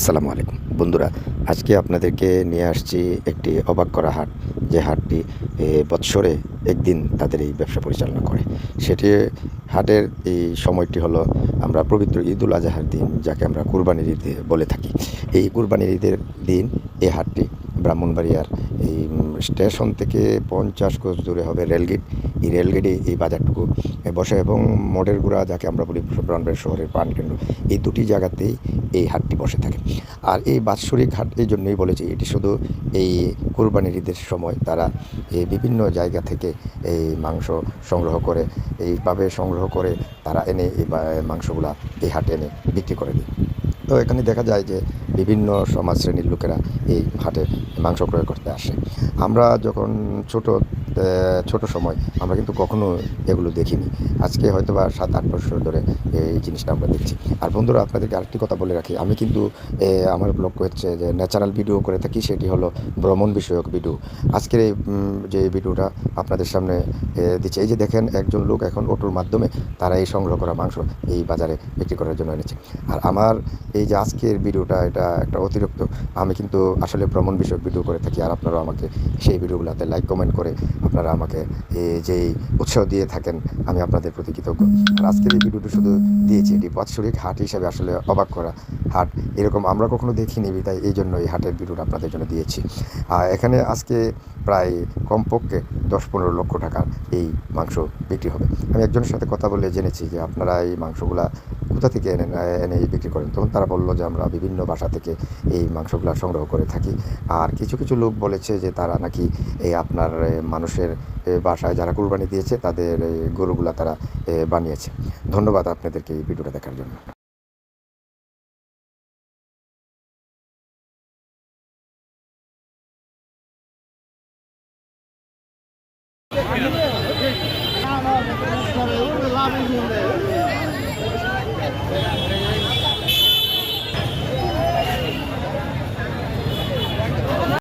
আসসালামু আলাইকুম। বন্ধুরা, আজকে আপনাদেরকে নিয়ে আসছি একটি অবাক করা হাট। যে হাটটি বৎসরে একদিন তাদের এই ব্যবসা পরিচালনা করে। সেটি, হাটের এই সময়টি হলো আমরা পবিত্র ঈদুল আজহার দিন, যাকে আমরা কুরবানির ঈদ বলে থাকি। এই কুরবানির ঈদের দিন, এই হাটটি ব্রাহ্মণবাড়িয়ার এই স্টেশন থেকে পঞ্চাশ কোচ দূরে হবে রেলগেট। এই রেলগেটে এই বাজারটুকু বসে এবং মোড়ের গুড়া, যাকে আমরা বলি ব্রাহ্মণবাড়িয়া শহরের প্রাণকেন্দ্র এই দুটি জায়গাতেই এই হাটটি বসে থাকে। আর এই বাৎসরিক হাট এই জন্যই বলেছি, এটি শুধু এই কোরবানির ঈদের সময় তারা এই বিভিন্ন জায়গা থেকে এই মাংস সংগ্রহ করে, এইভাবে সংগ্রহ করে তারা এনে এই মাংসগুলা এই হাটে এনে বিক্রি করে দেয়। তো এখানে দেখা যায় যে বিভিন্ন সমাজ শ্রেণির লোকেরা এই হাটে মাংস ক্রয় করতে আসে। আমরা যখন ছোট ছোট সময় আমরা কিন্তু কখনো এগুলো দেখিনি। আজকে হয়তো বা সাত আট বছর ধরে এই জিনিসটা আমরা দেখছি। আর বন্ধুরা, আপনাদেরকে আরেকটি কথা বলে রাখি। আমি কিন্তু আমার লক্ষ্য হচ্ছে যে ন্যাচারাল ভিডিও করে থাকি, সেটি হলো ভ্রমণ বিষয়ক ভিডিও। আজকের এই যে ভিডিওটা আপনাদের সামনে দিচ্ছে, এই যে দেখেন একজন লোক এখন অটোর মাধ্যমে তারা এই সংগ্রহ করা মাংস এই বাজারে বিক্রি করার জন্য এনেছে। আর আমার যে আজকের ভিডিওটা, এটা একটা অতিরিক্ত। আমি কিন্তু আসলে ভ্রমণ বিষয়ক ভিডিও করে থাকি আর আপনারা আমাকে সেই ভিডিওগুলোতে লাইক কমেন্ট করে আপনারা আমাকে এই যেই উৎসাহ দিয়ে থাকেন, আমি আপনাদের প্রতি কৃতজ্ঞ। আর আজকের এই ভিডিওটা শুধু দিয়েছি, এটি বাৎসরিক হাট হিসাবে আসলে অবাক করা হাট। এরকম আমরা কখনো দেখিনি, তাই এই জন্য এই হাটের ভিডিওটা আপনাদের জন্য দিয়েছি। আর এখানে আজকে প্রায় কমপক্ষে দশ পনেরো লক্ষ টাকার এই মাংস বিক্রি হবে। আমি একজনের সাথে কথা বলে জেনেছি যে আপনারা এই মাংসগুলা কোথা থেকে এনে এনে বিক্রি করেন। তখন তারা বলল যে, আমরা বিভিন্ন বাসা থেকে এই মাংসগুলো সংগ্রহ করে থাকি। আর কিছু কিছু লোক বলেছে যে, তারা নাকি এই আপনার মানুষের বাসায় যারা কুরবানি দিয়েছে, তাদের গরুগুলা তারা বানিয়েছে। ধন্যবাদ আপনাদেরকে এই ভিডিওটা দেখার জন্য। না লাভ